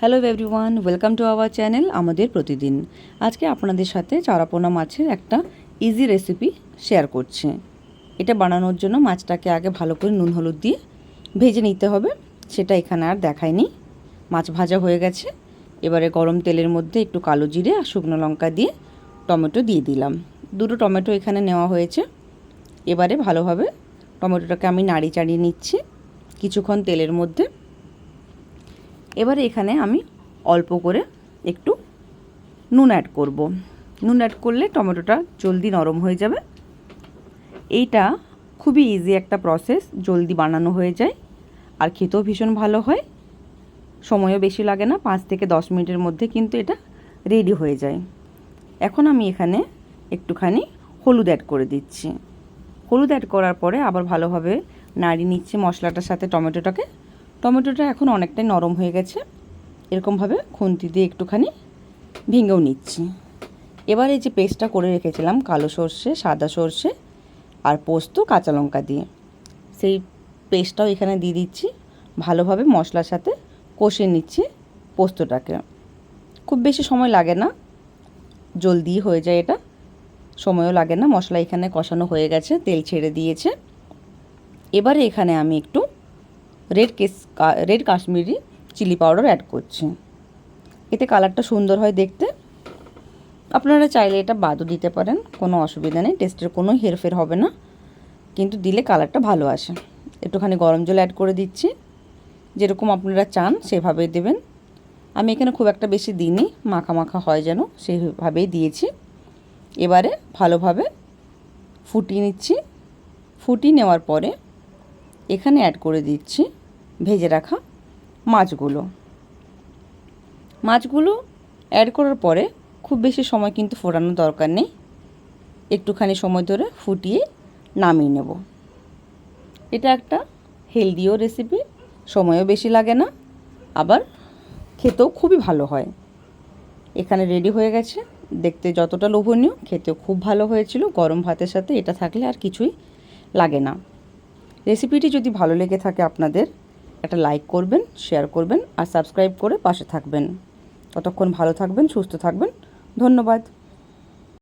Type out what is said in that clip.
Hello everyone welcome to our channel আমাদের প্রতিদিন আজকে আপনাদের সাথে চারাপোনা মাছের একটা ইজি রেসিপি শেয়ার করছি। এটা বানানোর জন্য মাছটাকে আগে ভালো করে নুন হলুদ দিয়ে ভেজে নিতে হবে। সেটা এখানে আর দেখায়নি। মাছ ভাজা হয়ে গেছে। এবারে গরম তেলের মধ্যে একটু কালো জিরে আর শুকনো লঙ্কা দিয়ে টমেটো দিয়ে দিলাম। দুটো টমেটো এখানে নেওয়া হয়েছে। এবারে ভালোভাবে টমেটোটাকে আমি নাড়ি চাড়িয়ে নিচ্ছি। কিছুক্ষণ তেলের মধ্যে এবারে এখানে আমি অল্প করে একটু নুন অ্যাড করব। নুন অ্যাড করলে টমেটোটা জলদি নরম হয়ে যাবে। এইটা খুবই ইজি একটা প্রসেস জলদি বানানো হয়ে যায়। আর খেতেও ভীষণ ভালো হয়। সময়ও বেশি লাগে না, পাঁচ থেকে দশ মিনিটের মধ্যে কিন্তু এটা রেডি হয়ে যায়। এখন আমি এখানে একটুখানি হলুদ অ্যাড করে দিচ্ছি। হলুদ অ্যাড করার পরে আবার ভালোভাবে নাড়িয়ে নিচ্ছি মশলাটার সাথে টমেটোটাকে। টমেটোটা এখন অনেকটাই নরম হয়ে গেছে। এরকমভাবে খুন্তি দিয়ে একটুখানি ভেঙেও নিচ্ছি। এবার এই যে পেস্টটা করে রেখেছিলাম, কালো সর্ষে, সাদা সর্ষে আর পোস্ত, কাঁচা লঙ্কা দিয়ে। সেই পেস্টটাও এখানে দিয়ে দিচ্ছি। ভালোভাবে মশলার সাথে কষিয়ে নিচ্ছি পোস্তটাকে। খুব বেশি সময় লাগে না, জলদি হয়ে যায় এটা। সময়ও লাগে না, মশলা এখানে কষানো হয়ে গেছে, তেল ছেড়ে দিয়েছে। এবারে এখানে আমি একটু red case red Kashmiri chilli powder add করছি। এতে কালারটা সুন্দর হয় দেখতে। আপনারা চাইলে এটা বাদও দিতে পারেন, কোনো অসুবিধা নেই টেস্টের কোনো হেরফের হবে না। কিন্তু দিলে কালারটা ভালো আসে। একটুখানি গরম জল অ্যাড করে দিচ্ছি। যেরকম আপনারা চান, সেভাবেই দেবেন। আমি এখানে খুব একটা বেশি দিইনি, মাখা মাখা হয় যেন সেইভাবেই দিয়েছি। এবারে ভালোভাবে ফুটিয়ে নিচ্ছি। ফুটিয়ে নেওয়ার পরে এখানে অ্যাড করে দিচ্ছি। ভেজে রাখা মাছগুলো। মাছগুলো অ্যাড করার পরে খুব বেশি সময় কিন্তু ফোটানোর দরকার নেই। একটুখানি সময় ধরে ফুটিয়ে নামিয়ে নেব। এটা একটা হেলদিও রেসিপি সময়ও বেশি লাগে না, আবার খেতেও খুবই ভালো হয়। এখানে রেডি হয়ে গেছে। দেখতে যতটা লোভনীয়, খেতেও খুব ভালো হয়েছিল। গরম ভাতের সাথে এটা থাকলে আর কিছুই লাগে না। রেসিপিটি যদি ভালো লেগে থাকে আপনাদের একটা লাইক করবেন শেয়ার করবেন আর সাবস্ক্রাইব করে পাশে থাকবেন। ততক্ষণ ভালো থাকবেন, সুস্থ থাকবেন। ধন্যবাদ।